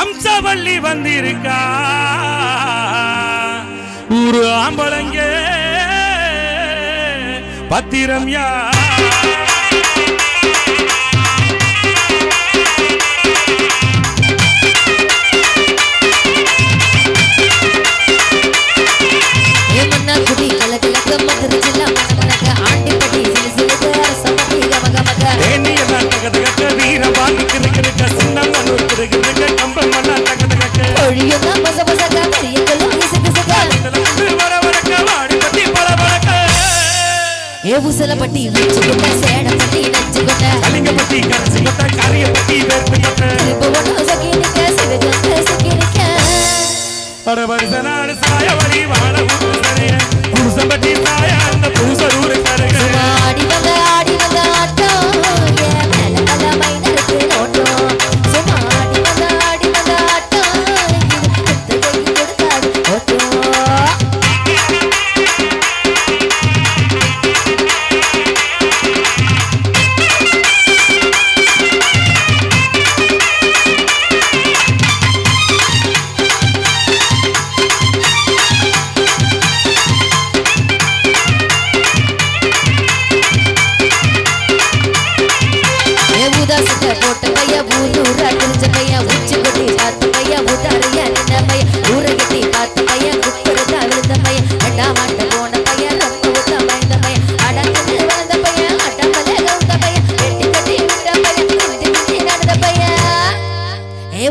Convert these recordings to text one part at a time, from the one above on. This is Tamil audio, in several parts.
அம்சவள்ளி வந்திருக்கா? ஊரு ஆம்பளங்க பத்திரம் யார் ஏ உசலப்பட்டி வச்சுக்கிட்ட சேடப்பட்டி நச்சுக்கிட்ட. கலிங்கப்பட்டி கரைச்சி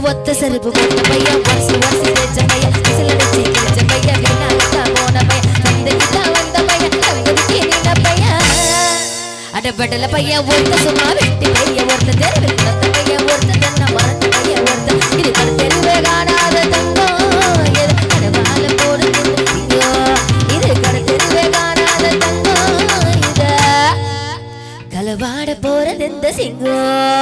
ஒத்த செருப்பு போட்ட பையன் வாசி வாசி தேச்ச தேய்ச்ச விசில் விசிலடிச்சு கிழிச்ச பைய வீணாக்கா போன பைய சந்தைக்கு வந்த பைய தங்கதுக்கு நின்ன பைய அடபடல பையன் ஒருத்த சும்மா வெட்டி பைய ஒருத்த தெருவில் கிடந்த பையன் ஒருத்த தென்ன மரத்த பையன் ஒருத்த. இது கட தெருவே காணாத தங்கம் எது? கடவால போடுது ஐயோ இது கட தெருவே காணாத தங்கம் இத கலவாட போறது இந்த சிங்கம்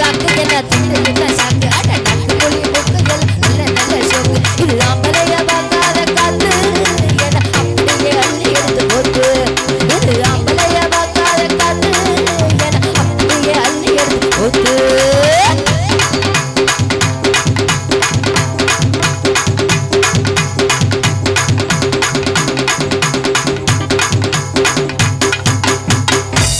রাখতে গেলে